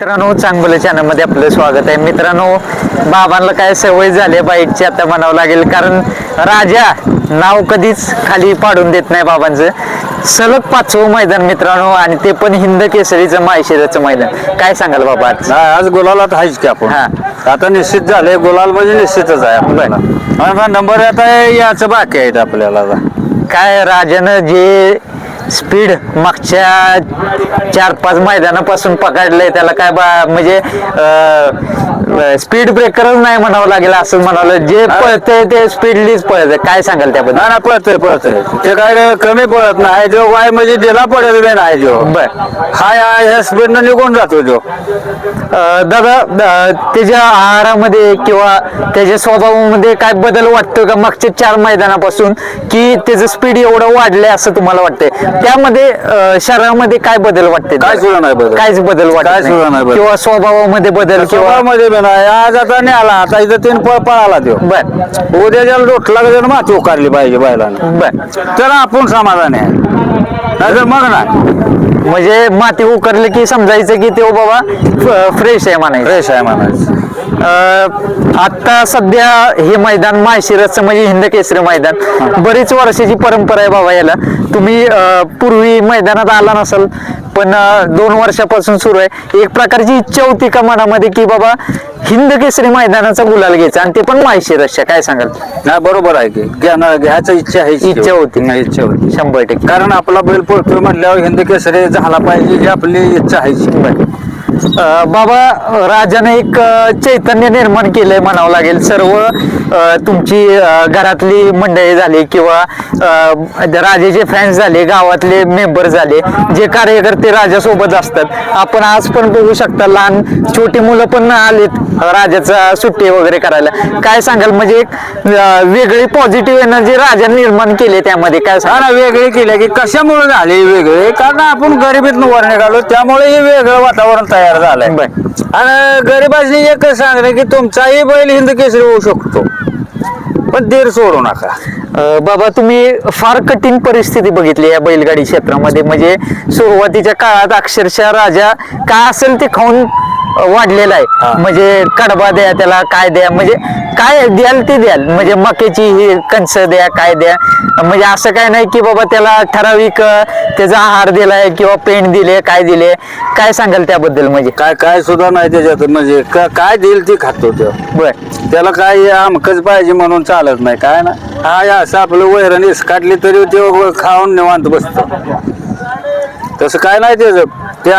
मित्रांनो चांगलं चॅनलमध्ये आपलं स्वागत आहे. मित्रांनो बाबांना काय सवय झाली आहे बाईकची आता म्हणावं लागेल कारण राजा नाव कधीच खाली पाडून देत नाही बाबांचं. सलग पाचवं मैदान मित्रांनो आणि ते पण हिंद केसरीचं माहेशिराचं मैदान. काय सांगाल बाबा आज? गुलालात आहेच की आपण. आता निश्चित झाले गुलाल म्हणजे निश्चितच आहे आपल्याला नंबर आता याचं बाकी आहेत आपल्याला. काय राजानं जे स्पीड मागच्या चार पाच मैदानापासून पकडलंय. त्याला काय बा म्हणजे स्पीड ब्रेकरच नाही म्हणावं लागेल असं म्हणावं जे पळतंय ते स्पीडलीच पळतंय. काय सांगाल त्याबद्दल? ना पळतंय पळतंय. ते काय कमी पळत नाही. जो वाय म्हणजे दिला पडत नाही जो. बर. हाय हाय ह्या स्पीडनं निघून जातो जो. दादा त्याच्या आहारामध्ये किंवा त्याच्या स्वभावामध्ये काय बदल वाटतो का मागच्या चार मैदानापासून? की त्याचं स्पीड एवढं वाढलंय असं तुम्हाला वाटतंय? त्यामध्ये शरीरामध्ये काय बदल वाटते काय सुद्धा नाही बदल. काहीच बदल वाटत. किंवा स्वभावामध्ये बदल स्वभावामध्ये आज आता नाही आला आता इथं तीन पळ पळाला तो बर. उद्या ज्याला त्यानं माती उकारली पाहिजे बैलानं. बर. तर आपण समाधान आहे. नाहीतर मग नाही म्हणजे माती उकरली की समजायचं की तो बाबा फ्रेश आहे म्हणायचं. फ्रेश आहे म्हणायचं. अं, आता सध्या हे मैदान माळशिरसचं म्हणजे हिंद केसरी मैदान. बरीच वर्षाची परंपरा आहे बाबा याला. तुम्ही पूर्वी मैदानात आला नसाल पण दोन वर्षापासून सुरू आहे. एक प्रकारची इच्छा होती का मनामध्ये की बाबा हिंद केसरी मैदानाचा गुलाल घ्यायचा आणि ते पण माळशिरसच्या काय सांगाल? नाही बरोबर आहे की. घेणं घ्यायचं इच्छा आहे इच्छा होती. नाही इच्छा होती. शंभर टक्के. कारण आपला बैल पळतोय म्हटल्यावर हिंद केसरी झाला पाहिजे ही आपली इच्छा आहे. बाबा राजाने एक चैतन्य निर्माण केलंय म्हणावं लागेल. सर्व तुमची घरातली मंडळी झाली किंवा राजाचे फॅन्स झाले गावातले मेंबर झाले जे कार्यकर्ते राजासोबत असतात आपण आज पण बघू शकता लहान छोटी मुलं पण आलेत राजाचा सुट्टी वगैरे करायला. काय सांगाल? म्हणजे एक वेगळी पॉझिटिव्ह एनर्जी राजा निर्माण केली त्यामध्ये. काय सांगा वेगळी केलं की कशामुळे झाले वेगळे? कारण आपण गरिबीतून वर निघालो त्यामुळे हे वेगळं वातावरण तयार झालंय. आणि गरिबाची एकच सांगणे की तुमचाही बैल हिंद केसरी होऊ शकतो. पण धीर सोडू नका. अ, बाबा तुम्ही फार कठीण परिस्थिती बघितली या बैलगाडी क्षेत्रामध्ये. म्हणजे सुरुवातीच्या काळात अक्षरशः राजा काय असेल ते खाऊन वाढलेला. आहे. म्हणजे कडबा द्या त्याला काय द्या म्हणजे काय द्याल ते द्याल. म्हणजे मक्याची ही कणस द्या काय द्या. म्हणजे असं काय नाही की बाबा त्याला ठराविक त्याचा आहार दिलाय किंवा पेंट दिले काय दिले. काय सांगाल त्याबद्दल म्हणजे? काय काय सुद्धा नाही त्याच्यात. म्हणजे काय देईल ती खातो तो. बर. त्याला काय अमकच पाहिजे म्हणून चालत नाही. काय ना? हा हे असं आपलं वैरण काढली तरी ते खाऊन निवांत बसतो. तसं काय नाही त्याचं. त्या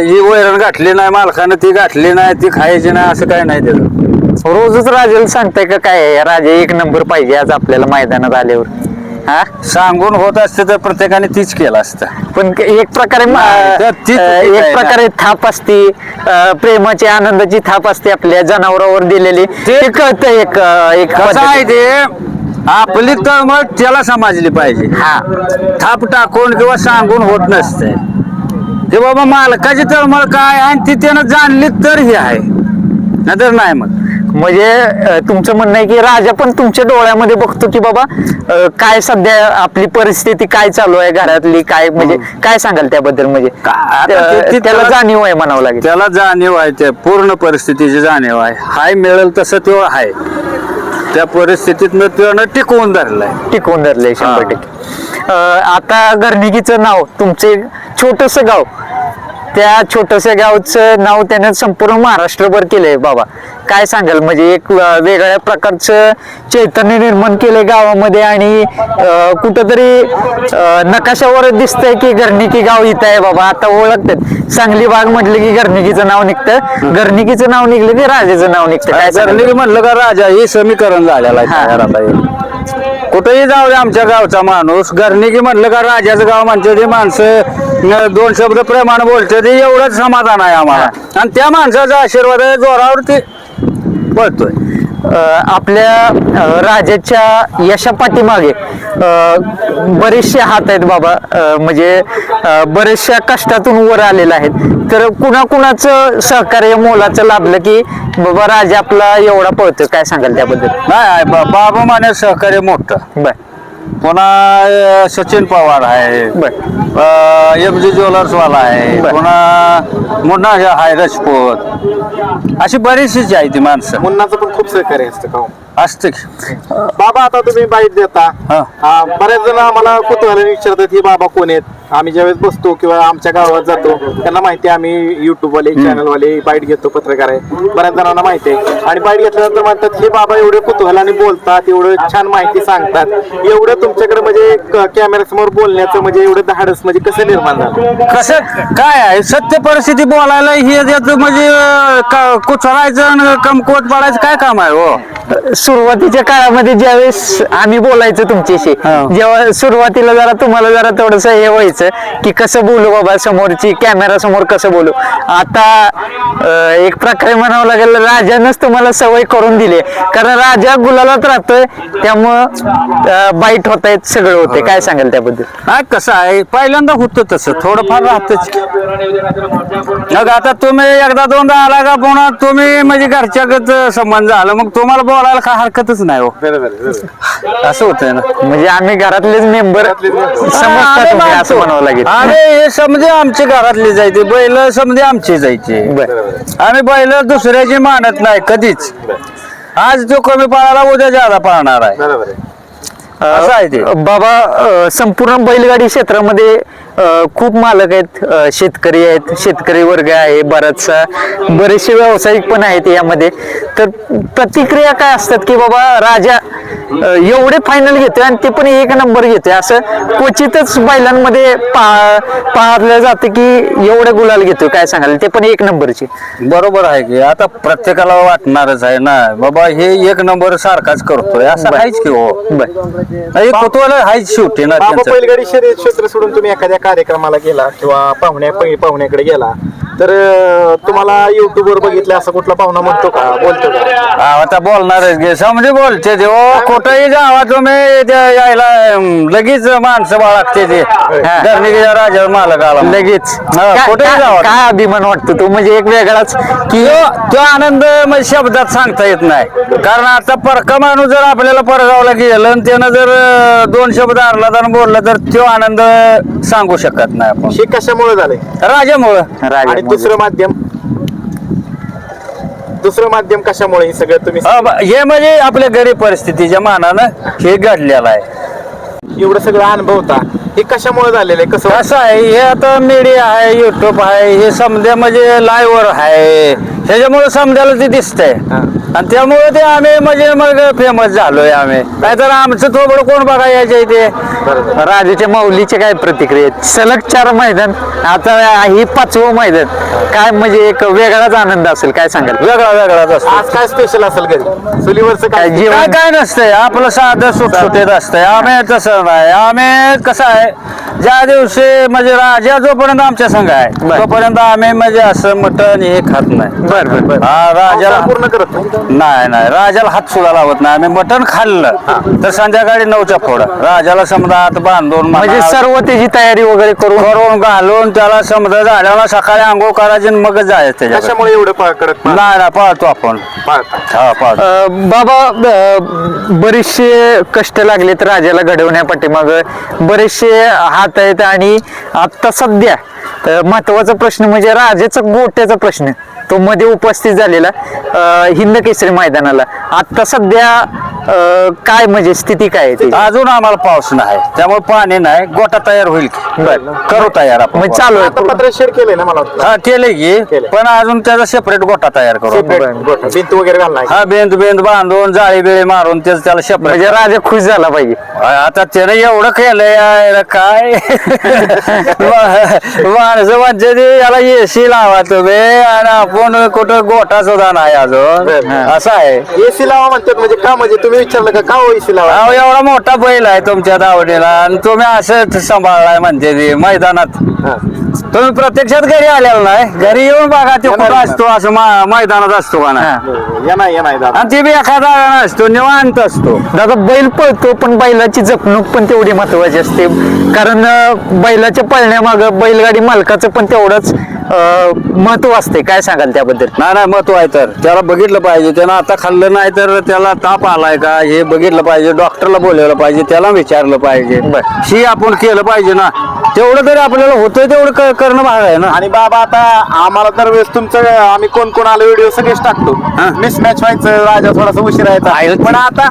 ही वैरण गाठली नाही मालकानं ती गाठली नाही ती खायची नाही असं काय नाही त्याचं. रोजच राजाला सांगताय का काय राजा एक नंबर पाहिजे आज आपल्याला मैदानात आल्यावर. हा? सांगून होत असते तर प्रत्येकाने तीच केलं असतं. पण क- एक प्रकारे म- नाही, तर ती अ, चुकीचं आहे एक. प्रकारे थाप असते अ, प्रेमाची आनंदाची थाप असते आपल्या जनावरावर दिलेली. ते कळतं एक अ, एक कसं आहे पद्धत. ते? आपली तळमळ त्याला समजली पाहिजे. हा. थाप टाकून किंवा सांगून होत नसते. ते बाबा मालकाची तळमळ काय आणि ती त्यानं जाणली तर ही आहे. नाहीतर नाही मग. म्हणजे अ, तुमचं म्हणणं आहे की राजा पण तुमच्या डोळ्यामध्ये बघतो की बाबा अ, काय सध्या आपली परिस्थिती काय चालू आहे घरातली काय म्हणजे काय सांगाल त्याबद्दल? म्हणजे का- आता ते- त्या- ते त्याला त्याला- जाणीव आहे म्हणावं लागेल. त्याला जाणीव आहे त्या पूर्ण परिस्थितीची जाणीव आहे. हाय मिळेल तसं तो आहे. त्या परिस्थितीतनं त्यानं टिकवून धरलाय. टिकवून धरले शंभर हा. टक्के. अं, आता गर्निकीचं नाव तुमचे छोटस गाव. त्या छोटस गावचं नाव त्यानं संपूर्ण महाराष्ट्रभर केलंय बाबा. काय सांगाल? म्हणजे एक वेगळ्या प्रकारचं चैतन्य निर्माण केलंय गावामध्ये आणि कुठंतरी नकाशावर दिसतंय की गर्निकी गाव इथं आहे बाबा. आता ओळखतात. सांगली बाग म्हटलं की गर्निकीचं नाव निघतं. गर्निकीचं नाव निघलं की राजाचं नाव निघतं. काय सांगाल? सरली म्हणलं का राजा? हे समीकरण झालेलं आहे. कुठेही जाऊ आमच्या गावचा माणूस. घरनिकी म्हणलं का राजाचं गाव म्हणते ते माणसं न- दोन शब्द प्रेमानं बोलते ते एवढंच समाधान आहे आम्हाला. आणि त्या माणसाचा आशीर्वाद आहे जोरावर ते पळतोय अ, आपल्या अ, राजाच्या यशा पाठीमागे अ, बरेचसे हात आहेत बाबा अ, म्हणजे अ, बरेचशा कष्टातून वर आलेले आहेत. तर कुणाकुणाचं सहकार्य मोलाचं लाभलं की बाबा राजा आपला एवढा पळतोय काय सांगाल त्याबद्दल? नाही आहे, बा- बाबा माने सहकार्य मोठं. बर. पुन्हा अं, सचिन पवार आहे. एम जी ज्वेलर्स वाला आहे. बर. पुन्हा मुन्ना आहे राजपूत. अशी बरीचशीच आहे ती माणसं. मुन्नाचं पण खूप सहकार्य असतं का हो? असते बाबा आता तुम्ही बाईट देता. हा. बऱ्याच जण आम्हाला कुतूहलाने विचारतात ही बाबा कोण आहेत? आम्ही ज्यावेळेस बसतो किंवा आमच्या गावात जातो त्यांना माहिती आहे आम्ही युट्यूब वाले चॅनल वाले बाईट घेतो पत्रकार आहे. बऱ्याच जणांना माहिती आहे. आणि बाईट घेतल्यानंतर म्हणतात हे बाबा एवढे कुतूहलाने बोलतात एवढं छान माहिती सांगतात. एवढं तुमच्याकडे म्हणजे कॅमेरा समोर बोलण्याचं म्हणजे एवढं धाडस म्हणजे कसं निर्माण झालं? कसं काय आहे? सत्य परिस्थिती बोलायला हे म्हणजे अं, क- कुचरायचं आणि कमकुवत पाडायचं काय काम आहे हो? सुरुवातीच्या काळामध्ये ज्यावेळेस आम्ही बोलायचो तुमच्याशी हो. जेव्हा सुरुवातीला जरा तुम्हाला जरा थोडस हे व्हायचं की कसं बोलू बाबा समोरची कॅमेरा समोर कसं बोलू. आता एक प्रकारे म्हणावं लागेल राजानंच तुम्हाला सवय करून दिली. कारण राजा गुलालात राहतोय त्यामुळं बाईट होत आहेत सगळं होते काय सांगाल त्याबद्दल? नाही कसं आहे पहिल्यांदा होतं तसं. थोडंफार राहतच. मग आता तुम्ही एकदा दोनदा आला का पुन्हा तुम्ही म्हणजे घरच्यागत संबंध झाला. मग तुम्हाला बोलायला काय हरकतच नाही हो. बरोबर बरोबर असं होतंय ना. म्हणजे आम्ही घरातलेच मेंबर समजता आम्ही तुम्ही असं मानतो. म्हणावं लागेल. आम्ही हे समजे आमच्या घरातली जायचे बैल समजे आमचे जायचे. बर. आम्ही बैल दुसऱ्याची मानत नाही कधीच. आज तो कमी पाळाला उद्या ज्यादा पाळणार आहे. बरोबर आहे. असं आहे ते. बाबा अ, संपूर्ण बैलगाडी क्षेत्रामध्ये खूप मालक आहेत शेतकरी आहेत शेतकरी वर्ग आहे बराचसा. बरेचसे व्यावसायिक पण आहेत यामध्ये. तर प्रतिक्रिया काय असतात की बाबा राजा एवढे फायनल घेतोय आणि ते पण एक नंबर घेतोय. असं क्वचितच बैलांमध्ये पा पाहिलं जातं की एवढे गुलाल घेतोय काय सांगाल? ते पण एक नंबरचे बरोबर आहे की. आता प्रत्येकाला वाटणारच आहे ना बाबा हे एक नंबर सारखाच करतोय. असं आहेच की हो. कुतूहल आहेच शेवटी ना. बैलगाडी शर्यत क्षेत्र सोडून तुम्ही एखाद्या कार्यक्रमाला गेला किंवा पाहुण्या पाहुण्याकडे गेला. तर अं, तुम्हाला युट्यूब वर बघितलं असं कुठला पाहुणा म्हणतो का? बोलतो का? हा, आता बोलणारच गे समजे बोलते ते ओ कुठेही जावा तुम्ही यायला अं, लगेच माणसं बाळगते ते. धरणीच्या राजावर मालक आला लगेच. हा, काय- कुठेही जावा काय अभिमान वाटतो तो? म्हणजे एक वेगळाच की तो तो आनंद म्हणजे शब्दात सांगता येत नाही. कारण आता परका माणूस जर आपल्याला परगावला गेलं आणि त्यानं जर अं, दोन शब्द आरला तर बोलला तर तो आनंद सांगू शकत नाही आपण. हे कशामुळे झालंय? राजामुळं. राजा आणि दुसरं माध्यम? दुसरं माध्यम कशामुळे हे सगळं तुम्ही हा, ब- हे म्हणजे आपल्या गरीब परिस्थितीच्या मानानं हे घडलेलं आहे. एवढं सगळं अनुभव होता. हे कशामुळे झालेलं आहे? कसं कसं आहे हे आता मीडिया आहे युट्यूब आहे हे समजा म्हणजे लाईव्हवर आहे. त्याच्यामुळे समजायला ते दिसतंय. आणि त्यामुळे ते आम्ही म्हणजे मग फेमस झालोय आम्ही. नाहीतर आमचं थोबड कोण बघा यायचे ते. राजाच्या माऊलीचे काय प्रतिक्रिया आहेत? सलग चार मैदान आता ही पाचवं मैदान. काय म्हणजे एक वेगळाच आनंद असेल काय सांगाल? वेगळा वेगळाच असतो. आज काय स्पेशल असेल घरी? चुलीवरचं काय काय जेवण? काय काय नसतंय आपलं साधं सुटसुटीत असतंय. आम्ही तसं नाही आम्ही कसं आहे ज्या दिवशी म्हणजे राजा जोपर्यंत आमच्या संघ आहे. तोपर्यंत आम्ही म्हणजे असं मटण हे खात नाही. बर बर बर. हा राजाला पूर्ण करत नाही. नाही राजाला हात सुद्धा लावत नाही. आम्ही मटण खाल्लं तर संध्याकाळी नऊच्या फोड राजाला समजा हात बांधून म्हणजे म्हणा- सर्व त्याची तयारी वगैरे करून करून घालून त्याला समजा झाल्यावर सकाळी आंघोळ करायची आणि मगच जायचं त्याच्याकडे. कशामुळे एवढं कडक नाही नाही पाळतो आपण. पाळता हा पाळतो अं, बाबा बरेचसे कष्ट लागलेत राजाला घडवण्यापाठी मग बरेचसे हात आहेत आणि आता सध्या महत्त्वाचा प्रश्न म्हणजे राजाचा गोट्याचा प्रश्न तो मध्ये उपस्थित झालेला हिंद केसरी मैदानाला. आता सध्या अं, काय म्हणजे स्थिती काय आहे? अजून आम्हाला पाऊस नाही. त्यामुळे पाणी नाही. गोटा तयार होईल. बरं. करू तयार आपण. म्हणजे चालू आता आहे पत्र शेड केलंय ना मला वाटतं. हा केले की. केलंय. पण अजून त्याचा सेपरेट गोटा तयार करू आपण. Separate गोठा, भिंत वगैरे घालणार हा बेंद बेंद बांधून जाळी बिळी मारून त्याच त्याला सेपरेट म्हणजे राजा खुश झाला पाहिजे. आता त्याने एवढं केलंय काय? मा- माणसं म्हणजे ते याला एसी लावा तुम्ही आणि आपण कुठं गोटा सुद्धा नाही अजून. बरं. असं आहे. एसी लावा म्हणतात म्हणजे का? म्हणजे तुम्ही विचारलं का? का हो लावा अहो एवढा मोठा बैल आहे तुमच्या दावणीला आणि तुम्ही असं सांभाळलाय म्हणते ते मैदानात. तुम्ही प्रत्यक्षात घरी आलेला नाही. घरी येऊन बघा ते कुठं असतो असं मा- मैदानात असतो का नाही. दादा आणि ते बी एखादा असतो निवांत असतो. दादा बैल पळतो पण बैलाची जपणूक पण तेवढी महत्वाची असते. कारण अं, बैलाच्या पळण्यामागं बैलगाडी मालकाचं पण तेवढंच महत्त्व असते काय सांगाल त्याबद्दल? नाही नाही महत्त्व आहे तर. त्याला बघितलं पाहिजे. त्यानं आता खाल्लं नाही तर त्याला ताप आलाय का? हे बघितलं पाहिजे. डॉक्टरला बोलवलं पाहिजे. त्याला विचारलं पाहिजे. ही आपण केलं पाहिजे ना. तेवढं तरी आपल्याला होतंय तेवढं क- करणं भाग आहे ना. आणि बाबा आता आम्हाला दरवेळेस तुमचं आम्ही कोण कोण आलो व्हिडिओ सगळेच टाकतो. हा. मिस मॅच व्हायचं राजा थोडासा उशीर आहे. पण आता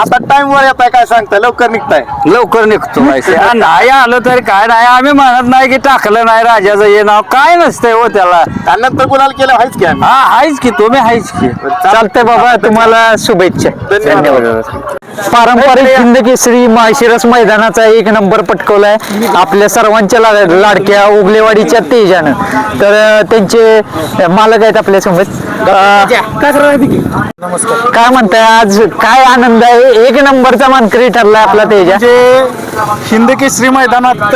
आता टाइम वर येत आहे काय सांगताय लवकर निघताय. लवकर निघतो. नाही आलं तरी काय नाही. आम्ही म्हणत नाही की टाकलं नाही राजाचं हे नाव. काय नसतंय हो त्याला. आणि नंतर कुणाला केलं व्हायच की आम्ही. हा हायच की तुम्ही हायच की. चालतंय बाबा तुम्हाला शुभेच्छा. धन्यवाद. पारंपरिक हिंद केसरी माळशिरस मैदानाचा एक नंबर पटकवलाय. आपल्या सर्वांच्या ला- लाडक्या उगलेवाडीच्या तेजानं. तर अं, त्यांचे अं, मालक आहेत आपल्यासमोर नमस्कार काय म्हणताय आज? काय आनंद आहे? एक नंबरचा मानकरी ठरलाय आपला तेजा. म्हणजे हिंद केसरी मैदानात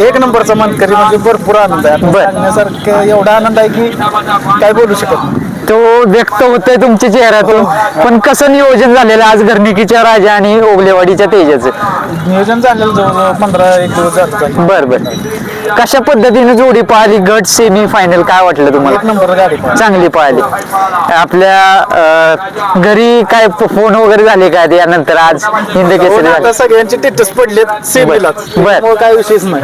एक नंबरचा मानकरी म्हणजे भरपूर आनंद आहे. आता बर. सांगण्यासारखं एवढा आनंद आहे की काय बोलू शकत नाही. तो व्यक्त होतोय तुमच्या चेहऱ्यातून. पण कसं नियोजन झालेलं आज घरणिकीच्या राजा आणि ओगलेवाडीच्या तेजाचं? नियोजन झालेलं जवळजवळ पंधरा एक दिवस बर बर. कशा पद्धतीने जोडी पाहिली? गट सेमी फायनल काय वाटलं तुम्हाला. चांगली पाहिली. आपल्या अं, घरी काय फोन वगैरे झाले काय त्यानंतर आज हिंद केसरी आता सगळ्यांचे टेटस पडलेत सेमीलाच बर. काय विषयच नाही.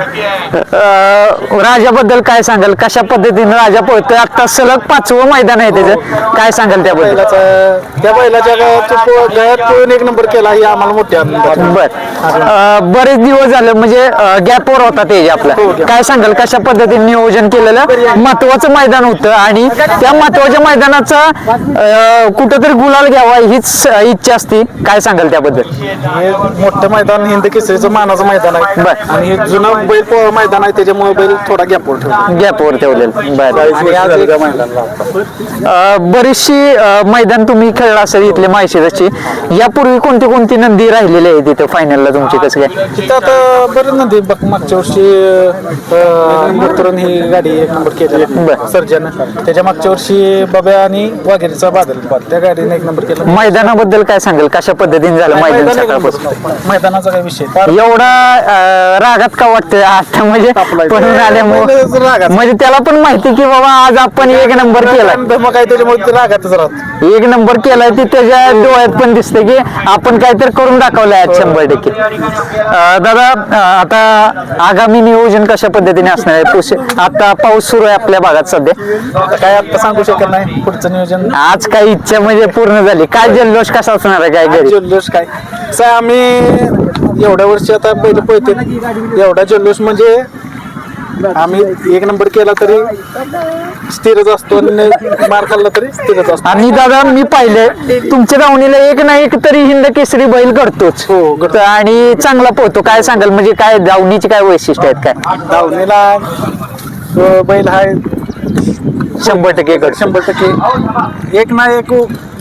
अं, राजाबद्दल काय सांगाल? कशा पद्धतीने राजा पळतोय? आता सलग पाचवं मैदान आहे त्याचं. काय सांगाल त्याबद्दल? बैलाचा त्या बैलाच्या गळ्यात पो- गळ्यात पळून एक नंबर केला ही आम्हाला मोठी आनंद आहे. बर. अं, बरेच दिवस झाले म्हणजे गॅपवर होता ते आपला. काय सांगाल कशा पद्धतीने नियोजन केलेलं? महत्वाचं मैदान होतं आणि त्या महत्त्वाच्या मैदानाचा कुठंतरी गुलाल घ्यावा हीच इच्छा असती. काय सांगाल त्याबद्दल? हे मोठं मैदान हिंद केसरीचं मानाचं मैदान आहे. बर. आणि हे जुनं बैल मैदान आहे त्याच्यामुळे बैल थोडा गॅपवर ठेवला. गॅपवर ठेवलेलं. बर. आणि आज एक- अं, बरीचशी अं, मैदान तुम्ही खेळला असेल इथले माहिशीची यापूर्वी कोणती कोणती नंदी राहिलेली आहे तिथं फायनलला तुमची कसं काय? तिथं आता बरं ना ते बघ मागच्या वर्षी मुतरण ही गाडी एक नंबर केली बरं. सर्जन. त्याच्या मागच्या वर्षी बब्या आणि वाघेरीचा बादल बाद त्या गाडीने एक नंबर केला. मैदानाबद्दल काय सांगाल? कशा पद्धतीने झालं मैदान मैदान एक सकाळपासून? नंबर. मैदानाचा काही विषय फार एवढा अं, रागात का वाटतंय आता? म्हणजे पळून आल्यामुळे पहिलेच रागात. म्हणजे त्याला पण माहिती की बाबा आज आपण एक नंबर केला मग काय त्याच्यामुळे ते रागातच राहत. एक नंबर केलाय ती त्याच्या डोळ्यात पण दिसते की आपण काहीतरी करून दाखवलंय आज शंभर टक्के. अं, दादा अं, आता आगामी नियोजन कशा पद्धतीने असणार आहे. पुस- आता पाऊस सुरू आहे आपल्या भागात सध्या. काय आता सांगू शकत नाही. पुढचं नियोजन? आज काही इच्छा म्हणजे पूर्ण झाली. काय जल्लोष कसा असणार आहे? काय घरी? जल्लोष काय? सा आम्ही एवढ्या वर्षी आता पहिले पळते एवढा जल्लोष म्हणजे आम्ही एक नंबर केला तरी स्थिरच असतो आणि मार खाल्ला तरी स्थिरच असतो. आणि दादा मी पाहिलंय तुमच्या दावणीला एक ना एक तरी हिंद केसरी बैल घडतोच. हो, घडतो. तर आणि चांगला पोहतो. काय सांगाल? म्हणजे काय दावणीची काय वैशिष्ट्य आहेत काय? धावणीला तो बैल हाय शंभर टक्के घडतो शंभर टक्के. एक ना एक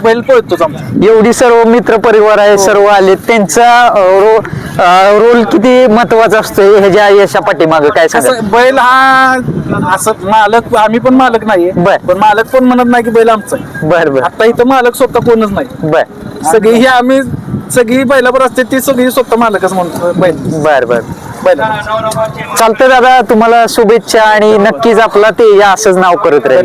बैल पळतोच आमचा एवडी सर्व मित्र परिवार आहे सर्व आले. त्यांचा रो- अं, रोल किती महत्त्वाचा असतो ह्याच्या यशा पाठीमाग काय कसं बैल हा असं मालक आम्ही पण मालक नाहीये. बर. पण मालक पण म्हणत नाही की बैल आमचा आहे. बर बर. आता इथं मालक स्वतः कोणच नाही. बर. सगळी ही आम्ही सगळी बैलावर असते ती सगळी स्वतः मालकच म्हणतो बैल. बर बर. बैला. चालतंय दादा तुम्हाला शुभेच्छा आणि नक्कीच आपला ते या असंच नाव करत राहील.